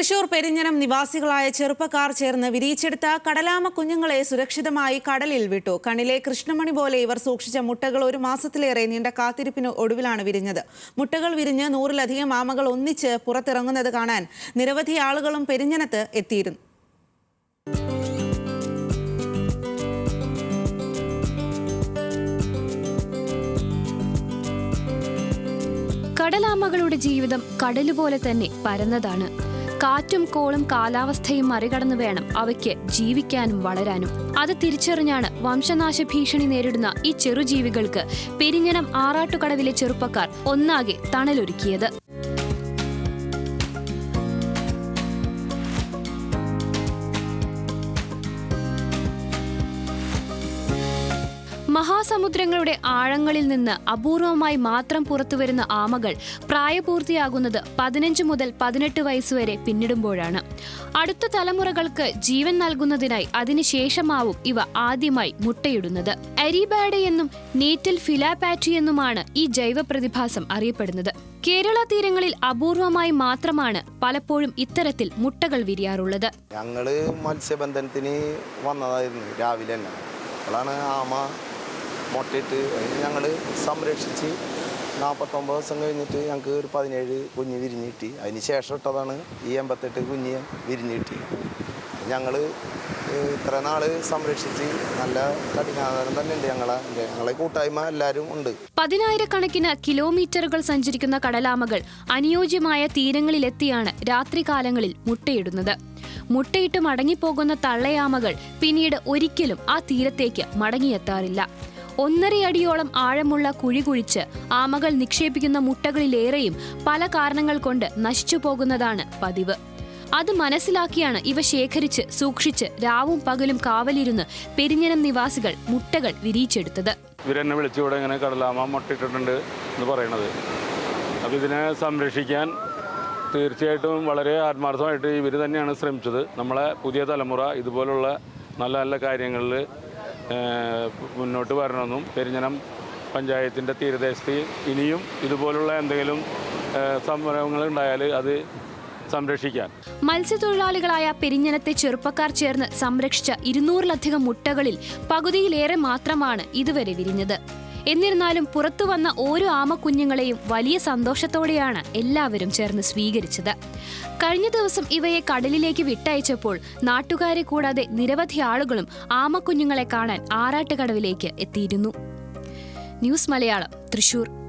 തൃശൂർ പെരിഞ്ഞനം നിവാസികളായ ചെറുപ്പക്കാർ ചേർന്ന് വിരിയിച്ചെടുത്ത കടലാമ കുഞ്ഞുങ്ങളെ സുരക്ഷിതമായി കടലിൽ വിട്ടു. കണിലെ കൃഷ്ണമണി പോലെ ഇവർ സൂക്ഷിച്ച മുട്ടകൾ ഒരു മാസത്തിലേറെ നീണ്ട കാത്തിരിപ്പിന് ഒടുവിലാണ് വിരിഞ്ഞത്. മുട്ടകൾ വിരിഞ്ഞ് നൂറിലധികം ആമകൾ ഒന്നിച്ച് പുറത്തിറങ്ങുന്നത് കാണാൻ നിരവധി ആളുകളും പെരിഞ്ഞനത്ത് എത്തിയിരുന്നു. കടലാമകളുടെ ജീവിതം കടലുപോലെ തന്നെ പരന്നതാണ്. കാറ്റും കോളും കാലാവസ്ഥയും മറികടന്നു വേണം അവയ്ക്ക് ജീവിക്കാനും വളരാനും. അത് തിരിച്ചറിഞ്ഞാണ് വംശനാശ ഭീഷണി നേരിടുന്ന ഈ ചെറുജീവികൾക്ക് പെരിഞ്ഞനം ആറാട്ടുകടവിലെ ചെറുപ്പക്കാർ ഒന്നാകെ തണലൊരുക്കിയത്. മഹാസമുദ്രങ്ങളുടെ ആഴങ്ങളിൽ നിന്ന് അപൂർവമായി മാത്രം പുറത്തുവരുന്ന ആമകൾ പ്രായപൂർത്തിയാകുന്നത് പതിനഞ്ച് മുതൽ പതിനെട്ട് വയസ്സുവരെ പിന്നിടുമ്പോഴാണ്. അടുത്ത തലമുറകൾക്ക് ജീവൻ നൽകുന്നതിനായി അതിനുശേഷമാവും ഇവ ആദ്യമായി മുട്ടയിടുന്നത്. അരിബാഡ എന്നും നീറ്റിൽ ഫിലാപാറ്റി എന്നുമാണ് ഈ ജൈവ പ്രതിഭാസം അറിയപ്പെടുന്നത്. കേരള തീരങ്ങളിൽ അപൂർവമായി മാത്രമാണ് പലപ്പോഴും ഇത്തരത്തിൽ മുട്ടകൾ വിരിയാറുള്ളത്. ഞങ്ങൾ മത്സ്യബന്ധനത്തിന് വന്നതായിരുന്നു രാവിലെ തന്നെ. ആമ മുട്ടയിട്ട് ഞങ്ങൾ സംരക്ഷിച്ച് നാൽപ്പത്തൊമ്പത് ദിവസം കഴിഞ്ഞിട്ട് ഞങ്ങൾക്ക് ഒരു പതിനേഴ് കുഞ്ഞ് വിരിഞ്ഞ് കിട്ടി. അതിന് ശേഷം ഇട്ടതാണ് ഈ എൺപത്തെട്ട് കുഞ്ഞ് വിരിഞ്ഞ് കിട്ടി. ഞങ്ങൾ ഇത്ര നാൾ സംരക്ഷിച്ച് നല്ല കഠിനാധാരം തന്നെ ഉണ്ട് ഞങ്ങളെ. ഞങ്ങളെ കൂട്ടായ്മ എല്ലാവരും ഉണ്ട്. പതിനായിരക്കണക്കിന് കിലോമീറ്ററുകൾ സഞ്ചരിക്കുന്ന കടലാമകൾ അനുയോജ്യമായ തീരങ്ങളിലെത്തിയാണ് രാത്രികാലങ്ങളിൽ മുട്ടയിടുന്നത്. മുട്ടയിട്ട് മടങ്ങിപ്പോകുന്ന തള്ളയാമകൾ പിന്നീട് ഒരിക്കലും ആ തീരത്തേക്ക് മടങ്ങിയെത്താറില്ല. ഒന്നരയടിയോളം ആഴമുള്ള കുഴി കുഴിച്ച് ആമകൾ നിക്ഷേപിക്കുന്ന മുട്ടകളിലേറെയും പല കാരണങ്ങൾ കൊണ്ട് നശിച്ചു പോകുന്നതാണ് പതിവ്. അത് മനസ്സിലാക്കിയാണ് ഇവ ശേഖരിച്ച് സൂക്ഷിച്ച് രാവും പകലും കാവലിരുന്ന് പെരിഞ്ഞനം നിവാസികൾ മുട്ടകൾ വിരിയിച്ചെടുത്തത്. ഇവരെന്നെ വിളിച്ചുകൂടെ ഇങ്ങനെ കടലാമ മുട്ടയിട്ടിട്ടുണ്ട് എന്ന് പറയണത്. അപ്പോൾ ഇതിനെ സംരക്ഷിക്കാൻ തീർച്ചയായിട്ടും വളരെ ആത്മാർത്ഥമായിട്ട് ഇവർ തന്നെയാണ് ശ്രമിച്ചത്. നമ്മളെ പുതിയ തലമുറ ഇതുപോലുള്ള നല്ല നല്ല കാര്യങ്ങളിൽ മുന്നോട്ട് വരണമെന്നും പെരിഞ്ഞനം പഞ്ചായത്തിന്റെ തീരദേശത്ത് ഇനിയും ഇതുപോലുള്ള എന്തെങ്കിലും സംരംഭങ്ങൾ ഉണ്ടായാൽ അത് സംരക്ഷിക്കാൻ. മത്സ്യത്തൊഴിലാളികളായ പെരിഞ്ഞനത്തെ ചെറുപ്പക്കാർ ചേർന്ന് സംരക്ഷിച്ച ഇരുന്നൂറിലധികം മുട്ടകളിൽ പകുതിയിലേറെ മാത്രമാണ് ഇതുവരെ വിരിഞ്ഞത്. എന്നിരുന്നാലും പുറത്തു വന്ന ഓരോ ആമക്കുഞ്ഞുങ്ങളെയും വലിയ സന്തോഷത്തോടെയാണ് എല്ലാവരും ചേർന്ന് സ്വീകരിച്ചത്. കഴിഞ്ഞ ദിവസം ഇവയെ കടലിലേക്ക് വിട്ടയച്ചപ്പോൾ നാട്ടുകാരെ കൂടാതെ നിരവധി ആളുകളും ആമക്കുഞ്ഞുങ്ങളെ കാണാൻ ആറാട്ടുകടവിലേക്ക് എത്തിയിരുന്നു. ന്യൂസ് മലയാളം തൃശൂർ.